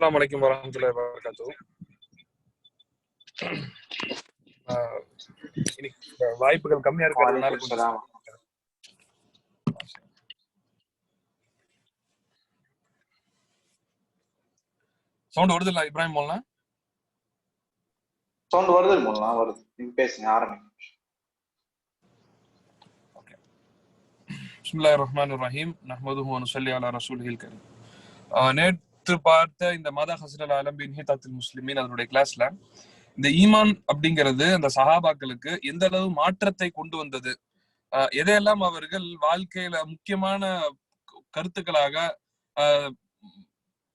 அஸ்லாம் வலைக்கம் வரமத்துல்லாஹி வரகாத்து இன்னைக்கு வாய்ப்புகள் கம்மியா இருக்கிறதுனால கொஞ்சம். சவுண்ட் வருது இல்ல இப்ராஹிம் மோல்லாம் சவுண்ட் வருது மூலம் வருது. நீங்க பேசுங்க ஆரம்பிங்க பிஸ்மில்லாஹிர் ரஹ்மானிர் ரஹீம் நஹ்மதுஹு வ நுஸல்லி அலா ரசூலிஹில் கரீம். ஆஹ் நேற்று பார்த்த இந்த மாதா ஹசரல் அலம்பின் பின் முஸ்லிமின் அதனுடைய கிளாஸ்ல இந்த ஈமான் அப்படிங்கிறது அந்த சஹாபாக்களுக்கு எந்த அளவு மாற்றத்தை கொண்டு வந்தது? எதையெல்லாம் அவர்கள் வாழ்க்கையில முக்கியமான கருத்துக்களாக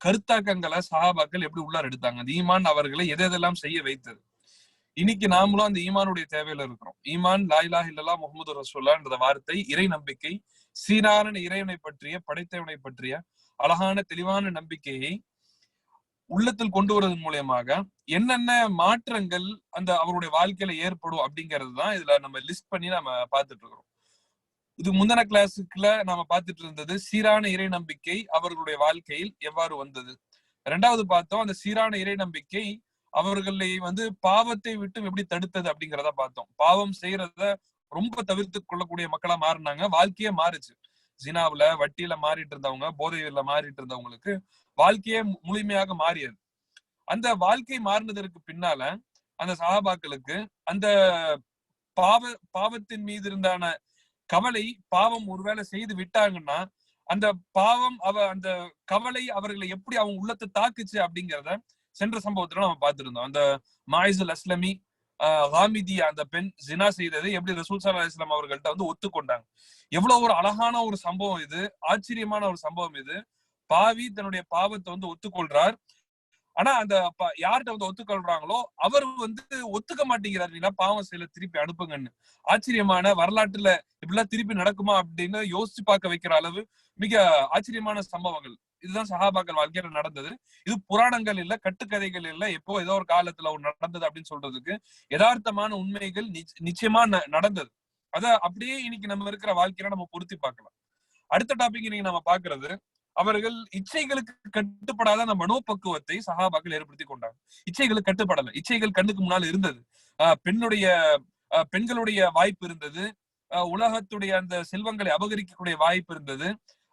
கருத்தாக்கங்களை சஹாபாக்கள் எப்படி உள்ளார் எடுத்தாங்க? அந்த ஈமான் அவர்களை எதை எதெல்லாம் செய்ய வைத்தது? இன்னைக்கு நாமளும் அந்த ஈமானுடைய தேவையில இருக்கிறோம். ஈமான் லாயிலா இல்லல்லா முகமது ரசூல்லான்ற வார்த்தை இறை நம்பிக்கை சீரான இறைவனை பற்றிய படைத்தவனை பற்றிய அழகான தெளிவான நம்பிக்கையை உள்ளத்தில் கொண்டு வருவதன் மூலியமாக என்னென்ன மாற்றங்கள் அந்த அவருடைய வாழ்க்கையில ஏற்படும் அப்படிங்கிறது தான் இதுல நம்ம லிஸ்ட் பண்ணி நம்ம பார்த்துட்டு இருக்கிறோம். இது முந்தின கிளாஸுக்குல நாம பார்த்துட்டு இருந்தது சீரான இறை நம்பிக்கை அவர்களுடைய வாழ்க்கையில் எவ்வாறு வந்தது? ரெண்டாவது பார்த்தோம் அந்த சீரான இறை நம்பிக்கை அவர்களை வந்து பாவத்தை விட்டு எப்படி தடுத்தது அப்படிங்கிறத பார்த்தோம். பாவம் செய்யறத ரொம்ப தவிர்த்து கொள்ளக்கூடிய மக்களா மாறினாங்க வாழ்க்கையே மாறுச்சு. ஜினாவுல வட்டியில மாறிட்டு இருந்தவங்க போதையில மாறிட்டு இருந்தவங்களுக்கு வாழ்க்கையே முழுமையாக மாறியது. அந்த வாழ்க்கை மாறினதற்கு பின்னால அந்த சகாபாக்களுக்கு அந்த பாவ பாவத்தின் மீது இருந்தான கவலை பாவம் ஒருவேளை செய்து விட்டாங்கன்னா அந்த பாவம் அவ அந்த கவலை அவர்களை எப்படி அவங்க உள்ளத்தை தாக்குச்சு அப்படிங்கிறத சென்ற சம்பவத்துல நம்ம பார்த்திருந்தோம். அந்த மாயிசுல் அஸ்லமி ஹாமிதி அந்த பெண் ஜினா செய்ததை எப்படி ரசூல் சல்லா இஸ்லாம் அவர்கள்ட்ட வந்து ஒத்துக்கொண்டாங்க. எவ்வளவு ஒரு அழகான ஒரு சம்பவம் இது ஆச்சரியமான ஒரு சம்பவம் இது. பாவி தன்னுடைய பாவத்தை வந்து ஒத்துக்கொள்றார். ஆனா அந்த யார்கிட்ட வந்து ஒத்துக்கொள்றாங்களோ அவர் வந்து ஒத்துக்க மாட்டேங்கிறார். நீங்களா பாவம் செய்யல திருப்பி அனுப்புங்கன்னு. ஆச்சரியமான வரலாற்றுல இப்படிலாம் திருப்பி நடக்குமா அப்படின்னு யோசிச்சு பார்க்க வைக்கிற அளவு மிக ஆச்சரியமான சம்பவங்கள். இதுதான் சஹாபாக்கள் வாழ்க்கையில நடந்தது. இது புராணங்கள் இல்ல கட்டுக்கதைகள் இல்ல எப்போ ஏதோ ஒரு காலத்துல ஒரு நடந்தது அப்படின்னு சொல்றதுக்கு யதார்த்தமான உண்மைகள் நிச்சயமா நடந்தது. அத அப்படியே இன்னைக்கு நம்ம இருக்கிற வாழ்க்கையில நம்ம பொருத்தி பார்க்கலாம். அடுத்த டாபிக் இன்னைக்கு நம்ம பாக்குறது அவர்கள் இச்சைகளுக்கு கட்டுப்படாத அந்த மனோபக்குவத்தை சஹாபாக்கள் ஏற்படுத்தி கொண்டாங்க. இச்சைகளுக்கு கட்டுப்படல. இச்சைகள் கண்ணுக்கு முன்னால் இருந்தது. ஆஹ் பெண்ணுடைய பெண்களுடைய வாய்ப்பு இருந்தது. உலகத்துடைய அந்த செல்வங்களை அபகரிக்கக்கூடிய வாய்ப்பு இருந்தது.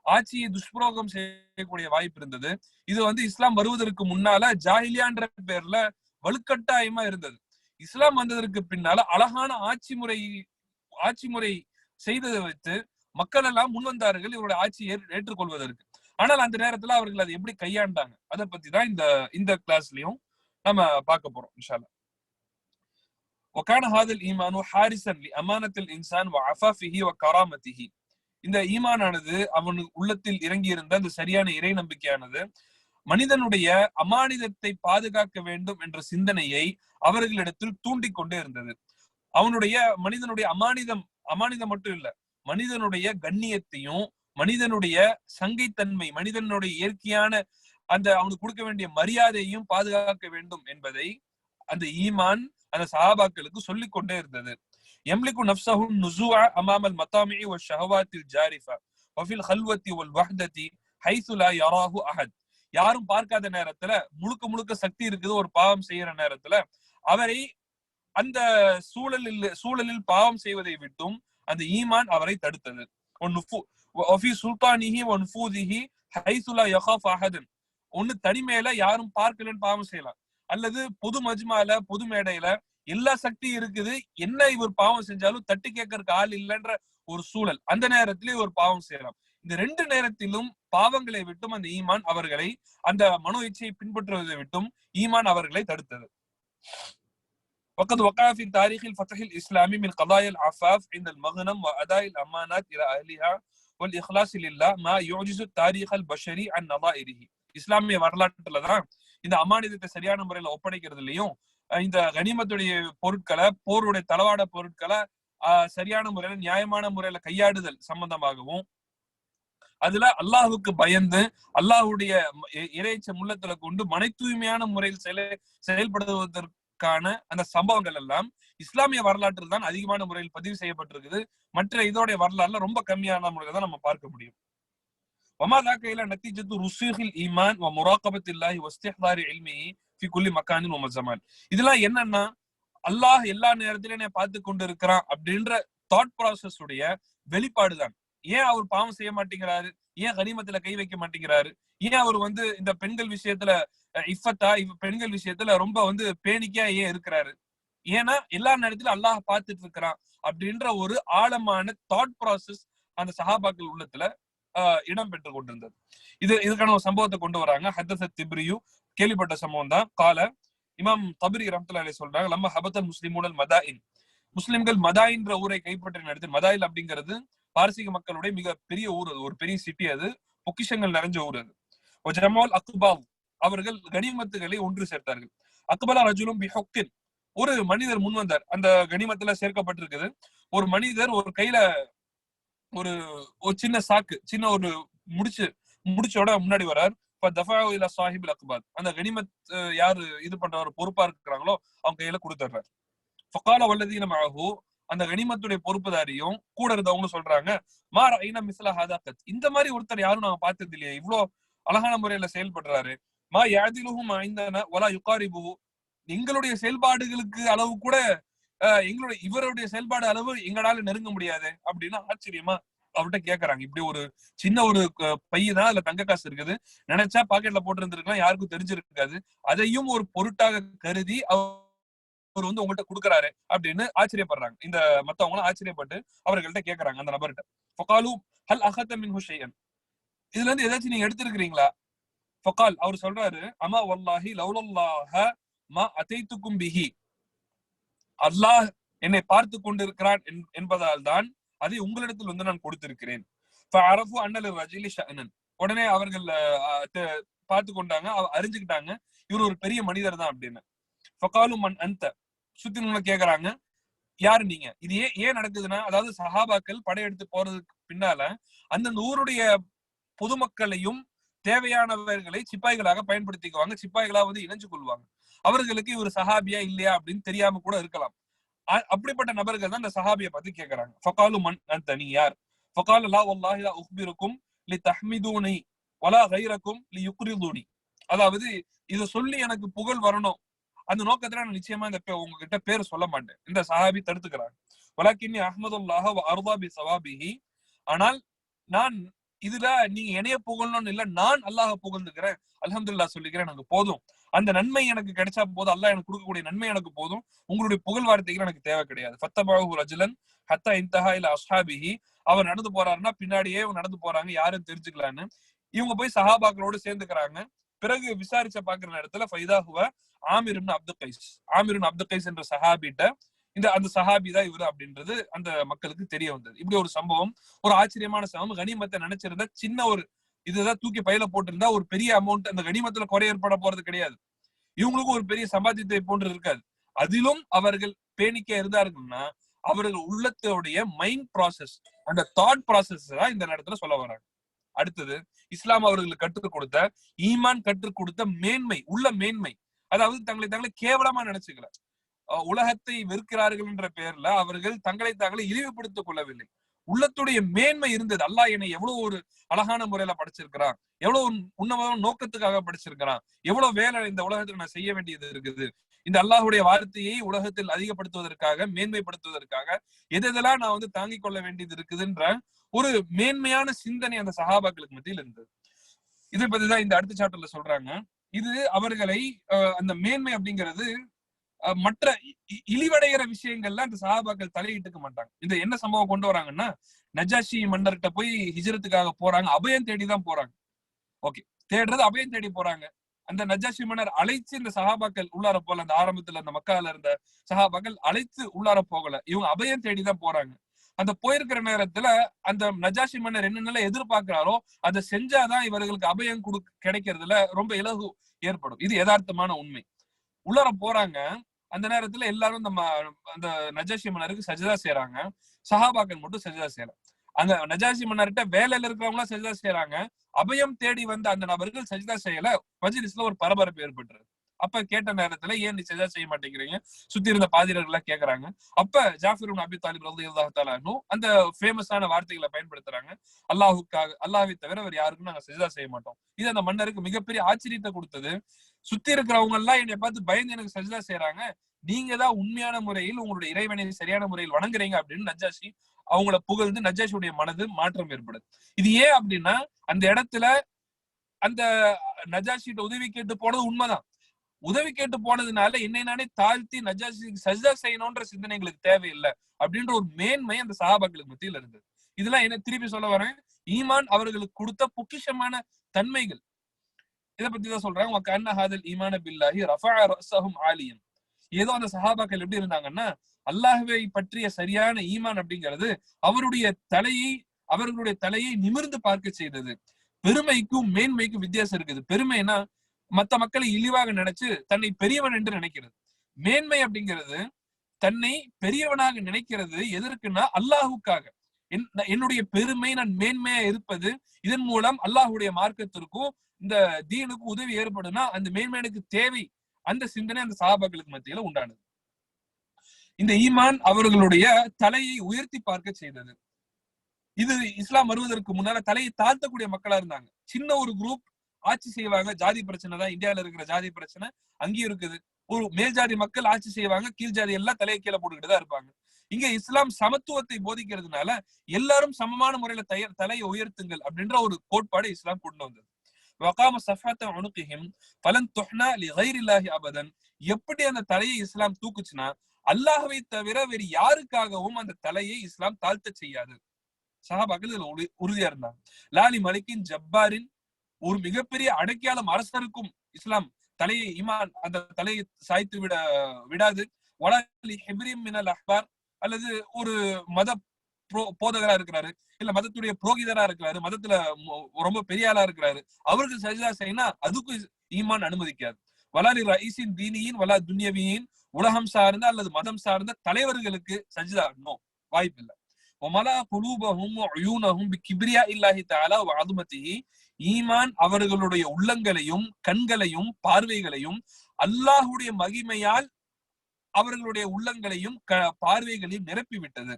ஆட்சியை துஷ்பிரயோகம் செய்யக்கூடிய வாய்ப்பு இருந்தது இது வந்து இஸ்லாம் வருவதற்கு முன்னால ஜாஹிலியான்ற பேர்ல வலுக்கட்டாயமா இருந்தது இஸ்லாம் வந்ததற்கு பின்னால அழகான ஆட்சி முறை ஆட்சி முறை செய்ததை வைத்து மக்கள் எல்லாம் முன் வந்தார்கள் இவருடைய ஆட்சியை ஏற்- ஏற்றுக்கொள்வதற்கு ஆனால் அந்த நேரத்துல அவர்கள் அதை எப்படி கையாண்டாங்க அதை பத்தி தான் இந்த இந்த கிளாஸ்லயும் நம்ம பார்க்க போறோம் இன்ஷால்லா وكان هذا الإيمان حارسا لأمانة الإنسان وعفافه وكرامته இந்த ஈமானானது அவன் உள்ளத்தில் இறங்கி இருந்த அந்த சரியான இறை நம்பிக்கையானது மனிதனுடைய அமானிதத்தை பாதுகாக்க வேண்டும் என்ற சிந்தனையை அவர்களிடத்தில் தூண்டிக் கொண்டே இருந்தது. அவனுடைய மனிதனுடைய அமானிதம் அமானிதம் மட்டும் இல்ல மனிதனுடைய கண்ணியத்தையும் மனிதனுடைய சங்கைத்தன்மை மனிதனுடைய இயற்கையான அந்த அவனுக்கு கொடுக்க வேண்டிய மரியாதையையும் பாதுகாக்க வேண்டும் என்பதை அந்த ஈமான் அந்த சஹாபாக்களுக்கு சொல்லிக் கொண்டே இருந்தது. يملك نفسه النزوع أمام المطامع والشهوات الجارفة وفي الخلوة والوحدة حيث لا يراه أحد யாரும் பார்க்காத நேரத்துல முழுக்க முழுக்க சக்தி இருக்குது ஒரு பாவம் செய்யற நேரத்துல அவரை அந்த சூழலில் சூழலில் பாவம் செய்வதை விட்டும் அந்த ஈமான் அவரை தடுத்தது ஒன்னு وفي سلطانه ونفوذه حيث لا يخاف أحدا ஒண்ணு தனிமையில யாரும் பார்க்கலன்னு பாவம் செய்யலாம் அல்லது பொது மஜ்மால பொது மேடையில எல்லா சக்தியும் இருக்குது என்ன இவர் பாவம் செஞ்சாலும் தட்டி கேட்கறதுக்கு ஆள் இல்லைன்ற ஒரு சூழல் அந்த நேரத்திலே ஒரு பாவம் செய்யலாம் இந்த ரெண்டு நேரத்திலும் பாவங்களை விட்டும் அந்த ஈமான் அவர்களை அந்த மனோ இச்சையை பின்பற்றுவதை விட்டும் ஈமான் அவர்களை தடுத்தது وقد وقع في تاريخ الفتح الإسلامي من قضايا العفاف عند المغنم وأداء الأمانات إلى أهلها والإخلاص لله ما يعجز التاريخ البشري عن نظائره இஸ்லாமிய வரலாற்றுல தான் இந்த அமானிதத்தை சரியான முறையில ஒப்படைக்கிறதுலயும் அஹ் இந்த கனிமத்துடைய பொருட்களை போருடைய தளவாட பொருட்களை ஆஹ் சரியான முறையில நியாயமான முறையில கையாடுதல் சம்பந்தமாகவும் அதுல அல்லாஹுக்கு பயந்து அல்லாஹுடைய இறைச்ச முள்ளத்துல கொண்டு மனை தூய்மையான முறையில் செயல செயல்படுவதற்கான அந்த சம்பவங்கள் எல்லாம் இஸ்லாமிய வரலாற்றில் தான் அதிகமான முறையில் பதிவு செய்யப்பட்டிருக்குது மற்ற இதோடைய வரலாறுல ரொம்ப கம்மியான முறையில தான் நம்ம பார்க்க முடியும் وما ذاك إلى نتيجة رسوخ الإيمان ومراقبة الله واستحضار علمه குல்லி மக்கானின் உமர் ஜமான் இதெல்லாம் என்னன்னா அல்லாஹ் எல்லா நேரத்திலும் பார்த்து கொண்டு இருக்கிறான் அப்படின்ற தாட் ப்ராசஸ் உடைய வெளிப்பாடுதான் ஏன் அவர் பாவம் செய்ய மாட்டேங்கிறாரு ஏன் கனிமத்துல கை வைக்க மாட்டேங்கிறாரு ஏன் அவர் வந்து இந்த பெண்கள் விஷயத்துல இஃபத்தா இவ பெண்கள் விஷயத்துல ரொம்ப வந்து பேணிக்கா ஏன் இருக்கிறாரு ஏன்னா எல்லா நேரத்திலும் அல்லாஹ் பார்த்துட்டு இருக்கிறான் அப்படின்ற ஒரு ஆழமான தாட் ப்ராசஸ் அந்த சஹாபாக்கள் உள்ளத்துல இடம் பெற்று கொண்டிருந்தது இது இதுக்கான ஒரு சம்பவத்தை கொண்டு வராங்க ஹத்தசத் திப்ரியு கேள்விப்பட்ட சம்பவம் தான் கால இமாம் தபிரி ரஹ்மத்துல்லாஹி அலைஹி சொல்றாங்க லம்ம ஹபத்தல் முஸ்லிமூடல் மதாயின். முஸ்லிம்கள் மதாயின்ற ஊரை கைப்பற்றின நேரத்தில் மதாயில் அப்படிங்கிறது பாரசீக மக்களுடைய மிக பெரிய ஊர் அது ஒரு பெரிய சிட்டி அது பொக்கிஷங்கள் நிறைஞ்ச ஊர் அது. ஜமால் அக்பால் அவர்கள் கனிமத்துகளை ஒன்று சேர்த்தார்கள். அக்பலா ரஜுலும் பிஹொக்கின் ஒரு மனிதர் முன் வந்தார். அந்த கனிமத்துல சேர்க்கப்பட்டிருக்குது. ஒரு மனிதர் ஒரு கையில ஒரு ஒரு சின்ன சாக்கு சின்ன ஒரு முடிச்சு முடிச்சோட முன்னாடி வர்றார். இப்ப தஃபா இல சாஹிப் அக்பாத் அந்த கனிமத் யாரு இது பண்றவர் பொறுப்பா இருக்கிறாங்களோ அவங்க கையில கொடுத்துட்றாரு. ஃபகால வல்லதீன மஅஹு அந்த கனிமத்துடைய பொறுப்புதாரியும் கூட இருந்தவங்களும் சொல்றாங்க மாற ஐனா மிஸ்லா ஹாதாக்கத் இந்த மாதிரி ஒருத்தர் யாரும் நாங்க பார்த்தது இல்லையே இவ்வளவு அழகான முறையில செயல்படுறாரு. மா யாதிலுகும் ஐந்தன ஒலா யுகாரிபு எங்களுடைய செயல்பாடுகளுக்கு அளவு கூட எங்களுடைய இவருடைய செயல்பாடு அளவு எங்களால நெருங்க முடியாது அப்படின்னு ஆச்சரியமா அவர்கிட்ட கேக்குறாங்க. இப்படி ஒரு சின்ன ஒரு பைய தான் அதுல தங்க காசு இருக்குது. நினைச்சா பாக்கெட்ல போட்டு இருந்திருக்கலாம் யாருக்கும் தெரிஞ்சிருக்காது. அதையும் ஒரு பொருட்டாக கருதி அவர் வந்து உங்கள்கிட்ட கொடுக்குறாரு அப்படின்னு ஆச்சரியப்படுறாங்க. இந்த மத்தவங்களும் ஆச்சரியப்பட்டு அவர்கள்ட்ட கேக்குறாங்க அந்த நபர்கிட்ட. ஃபகாலு ஹல் அகத்த மின் ஹுஷையன் இதுல இருந்து ஏதாச்சும் நீங்க எடுத்திருக்கிறீங்களா? ஃபகால் அவர் சொல்றாரு அமா வல்லாஹி லவ்லல்லாஹ மா அதைத்துக்கும் பிஹி. அல்லாஹ் என்னை பார்த்து கொண்டிருக்கிறான் என்- என்பதால் தான் அதை உங்களிடத்தில் வந்து நான் கொடுத்திருக்கிறேன். ஃபஅரஃபு ரஜிலி உடனே அவர்கள் பார்த்து கொண்டாங்க. அவ- அறிஞ்சுக்கிட்டாங்க. இவர் ஒரு பெரிய மனிதர் தான் அப்படின்னு. ஃபகாலு அந்த சுத்தி நின்னு கேக்குறாங்க. யாரு நீங்க? இது ஏன் ஏன் நடக்குதுன்னா அதாவது சஹாபாக்கள் படையெடுத்து போறதுக்கு பின்னால அந்தந்த ஊருடைய பொதுமக்களையும் தேவையானவர்களை சிப்பாய்களாக பயன்படுத்திக்குவாங்க. சிப்பாய்களா வந்து இணைஞ்சு கொள்வாங்க. அவர்களுக்கு இவர் சஹாபியா இல்லையா அப்படின்னு தெரியாம கூட இருக்கலாம். அப்படிப்பட்ட நபர்கள் தான் இந்த சஹாபியை பத்தி கேக்குறாங்க. ஃபகாலு மன் அந்த யார்? ஃபகாலு லா வல்லாஹி லா உஹ்பிருக்கும் லி தஹ்மிதூனி வலா கைரக்கும் லி யுக்ரிதூனி. அதாவது இத சொல்லி எனக்கு புகழ் வரணும். அந்த நோக்கத்துல நான் நிச்சயமா இந்த உங்ககிட்ட பேர் சொல்ல மாட்டேன். இந்த சஹாபி தடுத்துக்கிறாங்க. வலாக்கின்னி அஹ்மதுல்லாஹ வ அருதாபி சவாபிஹி. ஆனால் நான் இதுல நீங்க என்னைய புகழணும்னு இல்ல நான் அல்லாஹ் புகழ்ந்துக்கிறேன். அலமதுல்லா சொல்லிக்கிறேன் எனக்கு போதும். அந்த நன்மை எனக்கு கிடைச்சா போதும். அல்லாஹ் எனக்கு கொடுக்கக்கூடிய நன்மை எனக்கு போதும். உங்களுடைய புகழ் வார்த்தைகள் எனக்கு தேவை கிடையாது. ஃபத்தபாஹு ரஜுலன் ஹத்தா இந்தஹா இல்ல அஸ்ஹாபிஹி. அவர் நடந்து போறாருன்னா பின்னாடியே நடந்து போறாங்க. யாரும் தெரிஞ்சுக்கலான்னு. இவங்க போய் சஹாபாக்களோடு சேர்ந்துக்கிறாங்க. பிறகு விசாரிச்ச பாக்குற நேரத்துல ஃபைதாஹுவ ஆமிர்னு அப்து கைஸ். ஆமிர்னு அப்து கைஸ் என்ற சஹாபிட்ட இந்த அந்த சஹாபி தான் இவரு அப்படின்றது அந்த மக்களுக்கு தெரிய வந்தது. இப்படி ஒரு சம்பவம் ஒரு ஆச்சரியமான சம்பவம். கனிமத்தை நினைச்சிருந்த சின்ன ஒரு இதுதான் தூக்கி பையில போட்டிருந்தா ஒரு பெரிய அமௌண்ட் அந்த கனிமத்துல குறை ஏற்பட போறது கிடையாது. இவங்களுக்கும் ஒரு பெரிய சம்பாத்தியத்தை போன்று இருக்காது. அதிலும் அவர்கள் பேணிக்க இருந்தார்கள்னா அவர்கள் உள்ளத்தோடைய மைண்ட் ப்ராசஸ் அந்த தாட் ப்ராசஸ் தான் இந்த நேரத்துல சொல்ல வராங்க. அடுத்தது இஸ்லாம் அவர்களுக்கு கற்றுக் கொடுத்த ஈமான் கற்றுக் கொடுத்த மேன்மை உள்ள மேன்மை. அதாவது தங்களை தங்களை கேவலமா நினைச்சுக்கல. உலகத்தை வெறுக்கிறார்கள் என்ற பெயர்ல அவர்கள் தங்களை தாங்களே இழிவுபடுத்திக் கொள்ளவில்லை. உள்ளத்துடைய மேன்மை இருந்தது. அல்லாஹ் என்னை எவ்வளவு ஒரு அழகான முறையில படைச்சிருக்கிறான். எவ்வளவு உன்னதமான நோக்கத்துக்காக படைச்சிருக்கிறான். எவ்வளவு வேலை இந்த உலகத்துல நான் செய்ய வேண்டியது இருக்குது. இந்த அல்லாஹுடைய வார்த்தையை உலகத்தில் அதிகப்படுத்துவதற்காக மேன்மைப்படுத்துவதற்காக எதெல்லாம் நான் வந்து தாங்கிக் கொள்ள வேண்டியது இருக்குதுன்ற ஒரு மேன்மையான சிந்தனை அந்த சகாபாக்களுக்கு மத்தியில் இருந்தது. இதை பத்திதான் இந்த அடுத்த சாப்டர்ல சொல்றாங்க. இது அவர்களை அந்த மேன்மை அப்படிங்கிறது மற்ற இ- இ- இழிவடைகிற விஷயங்கள்ல அந்த சஹாபாக்கள் தலையிட்டுக்க மாட்டாங்க. இந்த என்ன சம்பவம் கொண்டு வராங்கன்னா நஜாஷி மன்னர்கிட்ட போய் ஹிஜரத்துக்காக போறாங்க. அபயம் தேடி தான் போறாங்க. ஓகே. தேடுறது அபயம் தேடி போறாங்க. அந்த நஜாஷி மன்னர் அழைச்சு இந்த சஹாபாக்கள் உள்ளார போல அந்த ஆரம்பத்துல அந்த மக்கால இருந்த சஹாபாக்கள் அழைத்து உள்ளார போகல. இவங்க அபயம் தேடி தான் போறாங்க. அந்த போயிருக்கிற நேரத்துல அந்த நஜாஷி மன்னர் என்னென்ன எதிர்பார்க்கிறாரோ அதை செஞ்சாதான் இவர்களுக்கு அபயம் கொடு கிடைக்கிறதுல ரொம்ப இலகு ஏற்படும். இது யதார்த்தமான உண்மை. உள்ளார போறாங்க. அந்த நேரத்துல எல்லாரும் நம்ம அந்த நஜாஷி மன்னருக்கு சஜிதா செய்யறாங்க சஹாபாக்கள் மட்டும் சஜிதா செய்யலாம் அந்த நஜாஷி மன்னர்கிட்ட வேலையில இருக்கிறவங்க சஜிதா செய்யறாங்க அபயம் தேடி வந்த அந்த நபர்கள் சஜிதா செய்யல. மஜிலிஸ்ல ஒரு பரபரப்பு ஏற்பட்டுருது அப்ப கேட்ட நேரத்துல ஏன் நீ சஜா செய்ய மாட்டேங்கிறீங்க? சுத்தி இருந்த பாதிரர்கள் எல்லாம் கேக்குறாங்க. அப்ப ஜாஃபிர் அபி தாலிப் ரலியல்லாஹு அந்த ஃபேமஸான வார்த்தைகளை பயன்படுத்துறாங்க. அல்லாஹுக்காக அல்லாஹை தவிர வேற யாருக்கும் நாங்க சஜா செய்ய மாட்டோம். இது அந்த மன்னருக்கு மிகப்பெரிய ஆச்சரியத்தை கொடுத்தது. சுத்தி இருக்கிறவங்க எல்லாம் என்னை பார்த்து பயந்து எனக்கு சஜதா செய்யறாங்க நீங்க தான் உண்மையான முறையில் உங்களுடைய இறைவனை சரியான முறையில் வணங்குறீங்க அப்படின்னு நஜாஷி அவங்கள புகழ்ந்து நஜாஷியுடைய மனது மாற்றம் ஏற்படுது. இது ஏன் அப்படின்னா அந்த இடத்துல அந்த நஜாஷிட்ட உதவி கேட்டு போனது உண்மைதான். உதவி கேட்டு போனதுனால என்னை நானே தாழ்த்தி நஜாஷிக்கு சஜ்தா செய்யணும்ன்ற சிந்தனை எங்களுக்கு தேவையில்லை அப்படின்ற ஒரு மேன்மை அந்த சஹாபாக்களுக்கு மத்தியில் இருந்தது. இதெல்லாம் என்ன திருப்பி சொல்ல வரேன். ஈமான் அவர்களுக்கு கொடுத்த பொக்கிஷமான தன்மைகள். இதை பத்தி தான் சொல்றாங்க. உங்க கஅன்ன ஹாதல் ஈமான பில்லாஹி ரஃபா ரசஹும் ஆலியன். ஏதோ அந்த சஹாபாக்கள் எப்படி இருந்தாங்கன்னா அல்லாஹுவை பற்றிய சரியான ஈமான் அப்படிங்கிறது அவருடைய தலையை அவர்களுடைய தலையை நிமிர்ந்து பார்க்க செய்தது. பெருமைக்கும் மேன்மைக்கும் வித்தியாசம் இருக்குது. பெருமைனா மற்ற மக்களை இழிவாக நினைச்சு தன்னை பெரியவன் என்று நினைக்கிறது. மேன்மை அப்படிங்கிறது தன்னை பெரியவனாக நினைக்கிறது எதற்குன்னா அல்லாஹுக்காக. என்னுடைய பெருமை நான் மேன்மையா இருப்பது இதன் மூலம் அல்லாஹுடைய மார்க்கத்திற்கும் இந்த தீனுக்கு உதவி ஏற்படும்னா அந்த மேன்மை எனக்கு தேவை அந்த சிந்தனை அந்த சஹாபாக்களுக்கு மத்தியில உண்டானது. இந்த ஈமான் அவர்களுடைய தலையை உயர்த்தி பார்க்க செய்தது. இது இஸ்லாம் வருவதற்கு முன்னால தலையை தாழ்த்தக்கூடிய மக்களா இருந்தாங்க. சின்ன ஒரு குரூப் ஆட்சி செய்வாங்க. ஜாதி பிரச்சனை தான். இந்தியால இருக்கிற ஜாதி பிரச்சனை அங்கேயும் இருக்குது. ஒரு மேல் ஜாதி மக்கள் ஆட்சி செய்வாங்க. கீழ் ஜாதி எல்லாம் தலையை கீழே போட்டுக்கிட்டு தான் இருப்பாங்க. இங்க இஸ்லாம் சமத்துவத்தை போதிக்கிறதுனால எல்லாரும் சமமான முறையில தய- தலையை உயர்த்துங்கள் அப்படின்ற ஒரு கோட்பாடு இஸ்லாம் கொண்டு வந்தது. வகாம சஃபாத்த அணுகிஹிம் பலன் தொஹ்னா லி கைரில்லாஹி அபதன். எப்படி அந்த தலையை இஸ்லாம் தூக்குச்சுன்னா அல்லாஹவை தவிர வேறு யாருக்காகவும் அந்த தலையை இஸ்லாம் தாழ்த்த செய்யாது. சஹாபாக்கள் இதுல உறுதியா இருந்தாங்க. லாலி மலிக்கின் ஜப்பாரின் ஒரு மிகப்பெரிய அடைக்காலம் அரசருக்கும் இஸ்லாம் தலையை இமான் அந்த தலையை சாய்த்து விட விடாது. வலாலி ஹெப்ரிம் மினல் அஹ்பார் அல்லது ஒரு மத புரோ- போதகரா இருக்கிறாரு. இல்ல மதத்துடைய புரோகிதரா இருக்கிறாரு. மதத்துல ரொம்ப பெரிய ஆளா இருக்கிறாரு. அவருக்கு சஜிதா செய்யினா அதுக்கும் ஈமான் அனுமதிக்காது. வலாலி ரைசின் தீனியின் வலா துன்யவியின் உலகம் சார்ந்த அல்லது மதம் சார்ந்த தலைவர்களுக்கு சஜிதா நோ வாய்ப்பில்லை. ஒமலா குலூபஹும் ஒயூனஹும் கிபிரியா இல்லாஹி தாலா அதுமத்திஹி ஈமான் அவர்களுடைய உள்ளங்களையும் கண்களையும் பார்வைகளையும் அல்லாஹுடைய மகிமையால் அவர்களுடைய உள்ளங்களையும் க பார்வைகளையும் நிரப்பிவிட்டது.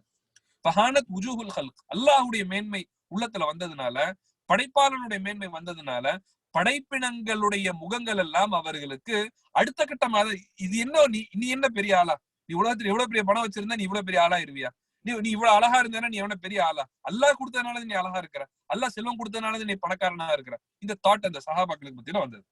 பஹானத் உஜூஹுல் ஹல்க் அல்லாஹுடைய மேன்மை உள்ளத்துல வந்ததுனால படைப்பாளனுடைய மேன்மை வந்ததுனால படைப்பினங்களுடைய முகங்கள் எல்லாம் அவர்களுக்கு அடுத்த கட்டமாக இது என்ன நீ நீ என்ன பெரிய ஆளா? நீ உலகத்துல எவ்வளவு பெரிய பணம் வச்சிருந்தா நீ இவ்வளவு பெரிய ஆளா இருவியா நீ நீ இவ்வளவு அழகா இருந்தேன்னா நீ எவன பெரிய ஆளா? அல்லாஹ் கொடுத்ததுனால நீ அழகா இருக்கிற. அல்லாஹ் செல்வம் கொடுத்ததுனால நீ பணக்காரனா இருக்கிற. இந்த தாட் அந்த சஹாபாக்களுக்கு மத்தியில வந்தது.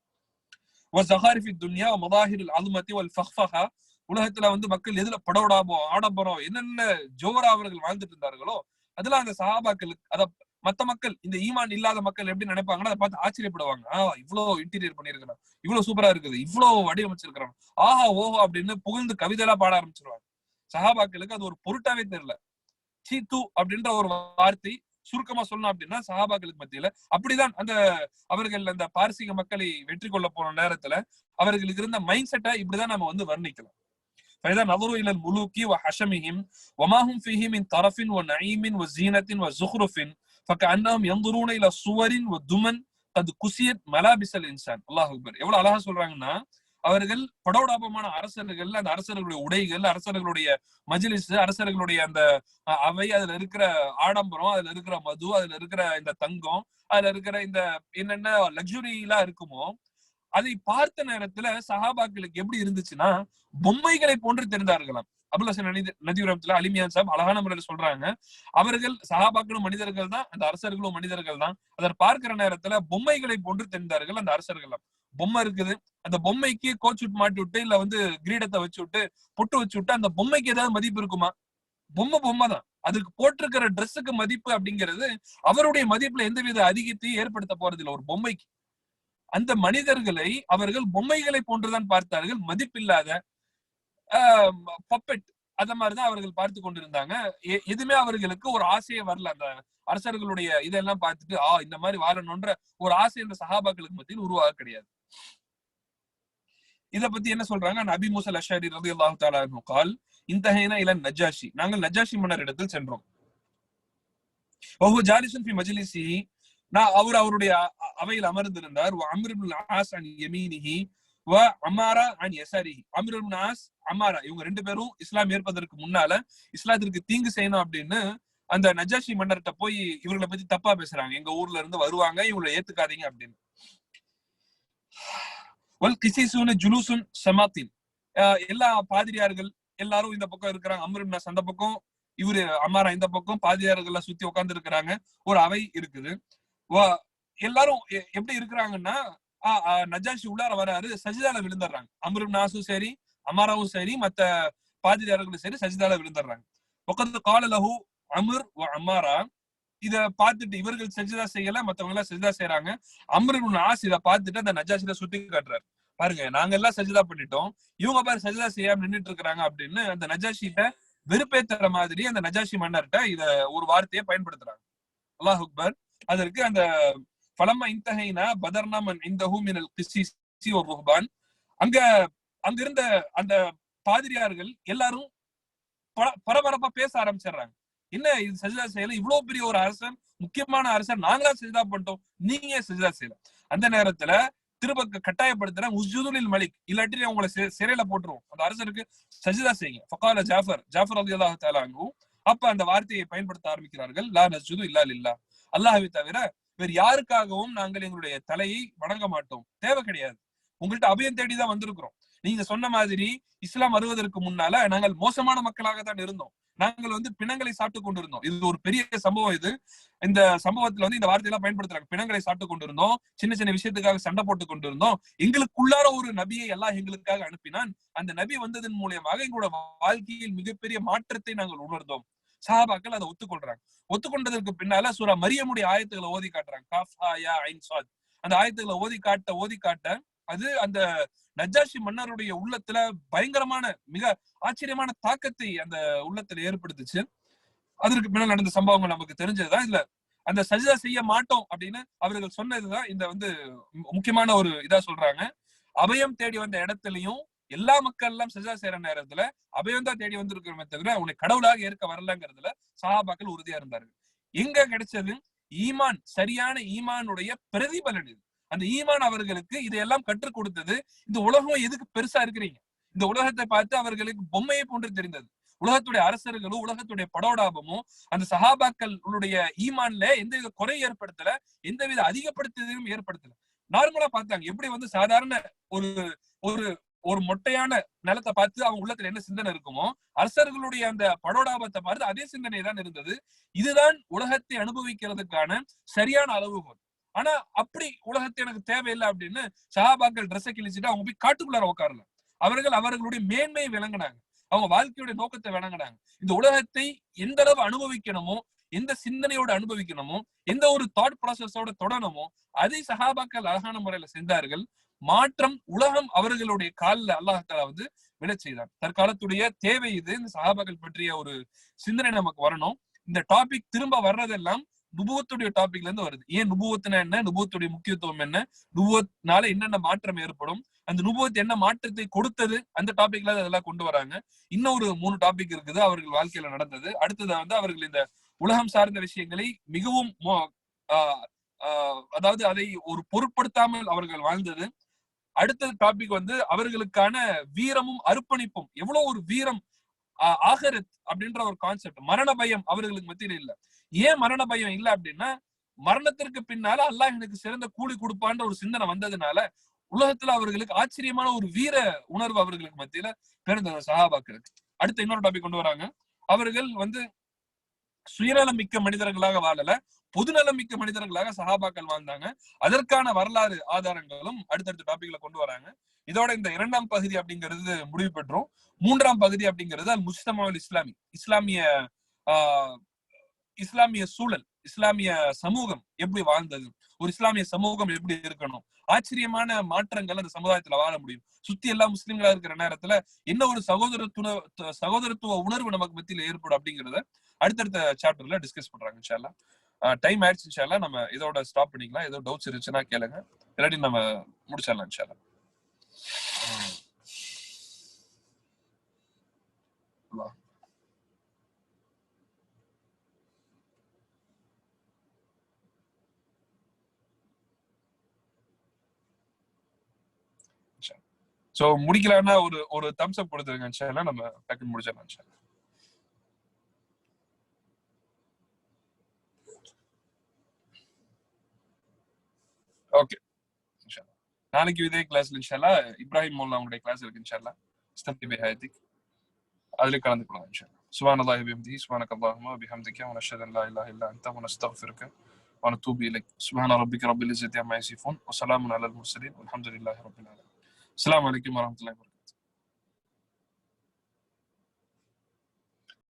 ஒரு ஜஹாரிஃபி துன்யா மதாஹிர் அல்மதி வல் ஃபஹா உலகத்துல வந்து மக்கள் எதுல படோடாமோ ஆடம்பரம் என்னென்ன ஜோரா அவர்கள் வாழ்ந்துட்டு இருந்தார்களோ அதெல்லாம் அந்த சஹாபாக்களுக்கு அத மத்த மக்கள் இந்த ஈமான் இல்லாத மக்கள் எப்படி நினைப்பாங்கன்னா அதை பார்த்து ஆச்சரியப்படுவாங்க. ஆஹ் இவ்வளவு இன்டீரியர் பண்ணிருக்கிறான் இவ்வளவு சூப்பரா இருக்குது. இவ்வளவு வடிவமைச்சிருக்கிறான் ஆஹா ஓஹோ அப்படின்னு புகுந்து கவிதையெல்லாம் பாட ஆரம்பிச்சிருவாங்க. சஹாபாக்களுக்கு அது ஒரு பொருட்டாவே தெரியல சீத்து அப்படின்ற ஒரு வார்த்தை சுருக்கமா சொல்லணும் அப்படின்னா சஹாபாக்களுக்கு மத்தியில அப்படிதான் அந்த அவர்கள் அந்த பாரசீக மக்களை வெற்றி கொள்ள போன நேரத்துல அவர்களுக்கு இருந்த மைண்ட் செட்டை இப்படிதான் நம்ம வந்து வர்ணிக்கலாம் فإذا نظروا إلى الملوك وحشمهم وما هم فيه من طرف ونعيم وزينة وزخرف فكأنهم ينظرون إلى صور ودمن قد كسيت ملابس الإنسان الله أكبر எவ்வளவு அழகா சொல்றாங்கன்னா அவர்கள் படோடாபமான அரசர்கள் அந்த அரசர்களுடைய உடைகள் அரசர்களுடைய மஜிலிஸ் அரசர்களுடைய அந்த அவை அதுல இருக்கிற ஆடம்பரம் அதுல இருக்கிற மது அதுல இருக்கிற இந்த தங்கம் அதுல இருக்கிற இந்த என்னென்ன லக்ஸுரி எல்லாம் இருக்குமோ அதை பார்த்த நேரத்துல சஹாபாக்களுக்கு எப்படி இருந்துச்சுன்னா பொம்மைகளை போன்று தெரிந்தார்களாம். அபுல் ஹசன் நதி நதிபுரத்துல அலிமியான் சாப் அழகான முறையில் சொல்றாங்க. அவர்கள் சஹாபாக்களும் மனிதர்கள் தான் அந்த அரசர்களும் மனிதர்கள் தான். அதை பார்க்கிற நேரத்துல பொம்மைகளை போன்று தெரிந்தார்கள் அந்த அரசர்கள் பொம்மை இருக்குது. அந்த பொம்மைக்கு கோச்சுட் மாட்டி விட்டு இல்ல வந்து கிரீடத்தை வச்சு விட்டு பொட்டு வச்சு விட்டு அந்த பொம்மைக்கு ஏதாவது மதிப்பு இருக்குமா? பொம்மை பொம்மை தான். அதுக்கு போட்டிருக்கிற ட்ரெஸ்ஸுக்கு மதிப்பு அப்படிங்கிறது அவருடைய மதிப்புல எந்தவித அதிகத்தையும் ஏற்படுத்த போறது இல்ல ஒரு பொம்மைக்கு. அந்த மனிதர்களை அவர்கள் பொம்மைகளை போன்றுதான் பார்த்தார்கள். மதிப்பில்லாத பப்பெட் அத மாதிரிதான் அவர்கள் பார்த்து கொண்டிருந்தாங்க. எதுவுமே அவர்களுக்கு ஒரு ஆசையே வரல. அந்த அரசர்களுடைய இதெல்லாம் பார்த்துட்டு ஆ இந்த மாதிரி வாழணும்ன்ற ஒரு ஆசை இந்த சகாபாக்களுக்கு மத்தியில் உருவாக கிடையாது. இத பத்தி என்ன சொல்றாங்க? நபி மூசல் அஷாரி ரதி அல்லாஹு தாலா கால் இந்தஹேனா இல நஜாஷி நாங்கள் நஜாஷி மன்னர் இடத்தில் சென்றோம். ஓஹோ ஜாரிசன் பி மஜிலிசி நான் அவர் அவருடைய அவையில் அமர்ந்திருந்தார். அம்ர் இப்னுல் ஆஸ் அன் யமீனிஹி வ அமாரா அண்ட் எசாரிஹி அமிர் நாஸ் அமாரா இவங்க ரெண்டு பேரும் இஸ்லாம் ஏற்பதற்கு முன்னால இஸ்லாத்திற்கு தீங்கு செய்யணும் அப்படின்னு அந்த நஜாஷி மன்னர்கிட்ட போய் இவர்களை பத்தி தப்பா பேசுறாங்க. எங்க ஊர்ல இருந்து வருவாங்க இவங்களை ஏத்துக்காதீங்க அப்படின்னு. கிசிசூன ஜுலூசுன் சமாத்தின் எல்லா பாதிரியார்கள் எல்லாரும் இந்த பக்கம் இருக்கிறாங்க. அமரும் நாஸ் அந்த பக்கம் இவரு அமாரா இந்த பக்கம் பாதிரியார்கள் சுத்தி உட்கார்ந்து இருக்கிறாங்க ஒரு அவை இருக்குது. எல்லாரும் எ- எப்படி இருக்கிறாங்கன்னா நஜாஷி உள்ளார வராரு சஜிதால விழுந்துடுறாங்க அமரும் நாசும் சரி அமாராவும் சரி மத்த பாதிரியார்களும் சரி சஜிதால விழுந்துடுறாங்க பக்கத்து கால லஹு அமர் அம்மாரா அமாரா இத பார்த்துட்டு இவர்கள் செஞ்சதா செய்யல மத்தவங்க எல்லாம் செஞ்சதா செய்யறாங்க அம்ருன் நாஸ் இத பார்த்துட்டு அந்த நஜாஷில சுத்தி காட்டுறாரு. பாருங்க நாங்க எல்லாம் செஞ்சதா பண்ணிட்டோம். இவங்க பாரு செஞ்சதா செய்யாம நின்னுட்டு இருக்காங்க அப்படின்னு அந்த நஜாஷிட்ட வெறுப்பேத்துற மாதிரி அந்த நஜாஷி மன்னர்கிட்ட இத ஒரு வார்த்தையை பயன்படுத்துறாங்க. அல்லாஹ் அக்பர். அதற்கு அந்த பலமா இன்தகைனா பதர்னாமன் இந்த ஹூமினல் மினல் கிஸ்ஸி ஒரு ருஹ்பான் அங்க அங்க இருந்த அந்த பாதிரியார்கள் எல்லாரும் பரபரப்பா பேச ஆரம்பிச்சிடுறாங்க. என்ன இது சஜிதா செய்யல? இவ்வளவு பெரிய ஒரு அரசன் முக்கியமான அரசன். நாங்களா சஜிதா பண்ணிட்டோம். நீங்க சஜிதா செய்யல? அந்த நேரத்துல திரும்ப கட்டாயப்படுத்துறேன் உஸ்ஜுதுலில் மலிக் இல்லாட்டி உங்களை சிறையில போட்டுருவோம். அந்த அரசருக்கு சஜிதா செய்யுங்க. ஃபகால ஜாஃபர் ஜாஃபர் அலி அல்லாஹ் அப்ப அந்த வார்த்தையை பயன்படுத்த ஆரம்பிக்கிறார்கள். லா நஸ்ஜுது இல்லா இல்லா அல்லாஹ்வை தவிர வேறு யாருக்காகவும் நாங்கள் எங்களுடைய தலையை வணங்க மாட்டோம். தேவை கிடையாது. உங்கள்கிட்ட அபயம் தேடிதான் வந்திருக்கிறோம். நீங்க சொன்ன மாதிரி இஸ்லாம் வருவதற்கு முன்னால நாங்கள் மோசமான மக்களாக தான் இருந்தோம். நாங்கள் வந்து பிணங்களை சாப்பிட்டு கொண்டிருந்தோம். இது ஒரு பெரிய சம்பவம் இது. இந்த சம்பவத்துல வந்து இந்த வார்த்தையெல்லாம் பயன்படுத்துறாங்க. பிணங்களை சாப்பிட்டு கொண்டிருந்தோம். சின்ன சின்ன விஷயத்துக்காக சண்டை போட்டு கொண்டிருந்தோம். எங்களுக்குள்ளார ஒரு நபியை எல்லாம் எங்களுக்காக அனுப்பினான். அந்த நபி வந்ததன் மூலியமாக எங்களோட வாழ்க்கையில் மிகப்பெரிய மாற்றத்தை நாங்கள் உணர்ந்தோம். சஹாபாக்கள் அதை ஒத்துக்கொள்றாங்க. ஒத்துக்கொண்டதற்கு பின்னால சூரா மரியமுடைய ஆயத்துக்களை ஓதி காட்டுறாங்க. அந்த ஆயத்துக்களை ஓதி காட்ட ஓதி காட்ட அது அந்த நஜாஷி மன்னருடைய உள்ளத்துல பயங்கரமான மிக ஆச்சரியமான தாக்கத்தை அந்த உள்ளத்துல ஏற்படுத்துச்சு. அதற்கு பின்னால் நடந்த சம்பவங்கள் நமக்கு தெரிஞ்சதுதான். இதுல அந்த சஜிதா செய்ய மாட்டோம் அப்படின்னு அவர்கள் சொன்னதுதான் இந்த வந்து முக்கியமான ஒரு இதா சொல்றாங்க. அபயம் தேடி வந்த இடத்துலயும் எல்லா மக்கள் எல்லாம் சஜிதா செய்யற நேரத்துல அபயம் தான் தேடி வந்திருக்கிறோமே தவிர உன்னை கடவுளாக ஏற்க வரலங்கிறதுல சஹாபாக்கள் உறுதியா இருந்தார்கள். எங்க கிடைச்சது? ஈமான் சரியான ஈமானுடைய பிரதிபலன் இது. அந்த ஈமான் அவர்களுக்கு இதையெல்லாம் கற்றுக் கொடுத்தது. இந்த உலகம் எதுக்கு பெருசா இருக்கிறீங்க? இந்த உலகத்தை பார்த்து அவர்களுக்கு பொம்மையை போன்று தெரிந்தது. உலகத்துடைய அரசர்களும் உலகத்துடைய படோடாபமும் அந்த சஹாபாக்களுடைய ஈமான்ல எந்தவித குறை ஏற்படுத்தல எந்தவித அதிகப்படுத்துதலும் ஏற்படுத்தல. நார்மலா பார்த்தாங்க. எப்படி வந்து சாதாரண ஒரு ஒரு ஒரு மொட்டையான நிலத்தை பார்த்து அவங்க உள்ளத்துல என்ன சிந்தனை இருக்குமோ அரசர்களுடைய அந்த படோடாபத்தை பார்த்து அதே சிந்தனை தான் இருந்தது. இதுதான் உலகத்தை அனுபவிக்கிறதுக்கான சரியான அளவுகோல். ஆனா அப்படி உலகத்தை எனக்கு தேவையில்லை அப்படின்னு சஹாபாக்கள் ட்ரெஸ்ஸை கிழிச்சிட்டு அவங்க போய் காட்டுக்குள்ளார உட்காரல அவர்கள் அவர்களுடைய மேன்மையை விளங்குனாங்க. அவங்க வாழ்க்கையுடைய நோக்கத்தை விளங்குனாங்க. இந்த உலகத்தை எந்த அளவு அனுபவிக்கணுமோ எந்த சிந்தனையோட அனுபவிக்கணுமோ எந்த ஒரு தாட் ப்ராசஸோட தொடரணுமோ அதை சஹாபாக்கள் அழகான முறையில செஞ்சார்கள் மாற்றம் உலகம் அவர்களுடைய காலில் அல்லாஹால வந்து விட செய்தார் தற்காலத்துடைய தேவை இது. இந்த சஹாபாக்கள் பற்றிய ஒரு சிந்தனை நமக்கு வரணும். இந்த டாபிக் திரும்ப வர்றதெல்லாம் நுபுவத்துடைய டாபிக்ல இருந்து வருது. ஏன் நுபுவத்துனா என்ன? நுபுவத்துடைய முக்கியத்துவம் என்ன? நுபுவத்னால என்னென்ன மாற்றம் ஏற்படும்? அந்த நுபுவத் என்ன மாற்றத்தை கொடுத்தது? அந்த டாபிக்ல அதெல்லாம் கொண்டு வராங்க. இன்னும் ஒரு மூணு டாபிக் இருக்குது அவர்கள் வாழ்க்கையில நடந்தது. அடுத்தது வந்து அவர்கள் இந்த உலகம் சார்ந்த விஷயங்களை மிகவும் அதாவது அதை ஒரு பொருட்படுத்தாமல் அவர்கள் வாழ்ந்தது. அடுத்த டாபிக் வந்து அவர்களுக்கான வீரமும் அர்ப்பணிப்பும். எவ்வளவு ஒரு வீரம் ஆஹ் ஆகரத் அப்படின்ற ஒரு கான்செப்ட் மரண பயம் அவர்களுக்கு மத்தியில இல்ல. ஏன் மரண பயம் இல்ல அப்படின்னா மரணத்திற்கு பின்னால அல்லாஹ் எனக்கு சிறந்த கூலி கொடுப்பான்ற ஒரு சிந்தனை வந்ததுனால உலகத்துல அவர்களுக்கு ஆச்சரியமான ஒரு வீர உணர்வு அவர்களுக்கு மத்தியில பிறந்தது சஹாபாக்களுக்கு அடுத்து இன்னொரு டாபிக் கொண்டு வராங்க. அவர்கள் வந்து சுயநலம் மிக்க மனிதர்களாக வாழல. பொதுநலம் மிக்க மனிதர்களாக சஹாபாக்கள் வாழ்ந்தாங்க. அதற்கான வரலாறு ஆதாரங்களும் அடுத்தடுத்த டாபிக்ல கொண்டு வராங்க. இதோட இந்த இரண்டாம் பகுதி அப்படிங்கிறது முடிவு பெற்றோம். மூன்றாம் பகுதி அப்படிங்கிறது அல் முஸ்தமாவில் இஸ்லாமி இஸ்லாமிய ஆஹ் இஸ்லாமிய சூழல் இஸ்லாமிய சமூகம் எப்படி வாழ்ந்தது ஒரு இஸ்லாமிய சமூகம் எப்படி இருக்கணும் ஆச்சரியமான மாற்றங்கள் அந்த சமுதாயத்துல வாழ முடியும். சுத்தி எல்லா முஸ்லிம்களா இருக்கிற நேரத்துல என்ன ஒரு சகோதரத்துவ சகோதரத்துவ உணர்வு நமக்கு மத்தியில ஏற்படும் அப்படிங்கறத அடுத்தடுத்த சாப்டர்ல டிஸ்கஸ் பண்றாங்க இன்ஷால்லா டைம் ஆயிடுச்சு இன்ஷால்லா நம்ம இதோட ஸ்டாப் பண்ணிக்கலாம். ஏதோ டவுட்ஸ் இருந்துச்சுன்னா கேளுங்க. இல்லாட்டி நம்ம முடிச்சிடலாம் இன்ஷால்லா ஸோ இன்ஷா சோ ஒரு ஒரு தம்ஸ் அப் கொடுத்துருங்க நம்ம டக்குன்னு முடிச்சிடலாம் ஓகே இன்ஷால்லா நாளைக்கு இதே கிளாஸ்ல இன்ஷால்லா இப்ராஹிம் மோல்லா அவங்களுடைய கிளாஸ் இருக்கு இன்ஷால்லா استمتع بحياتك அதுல கலந்துக்கலாம் இன்ஷால்லா سبحان الله وبحمده سبحانك اللهم وبحمدك ونشهد ان لا اله الا انت ونستغفرك ونتوب اليك سبحان ربك رب العزه عما يصفون وسلام على المرسلين والحمد لله رب العالمين السلام عليكم ورحمه الله وبركاته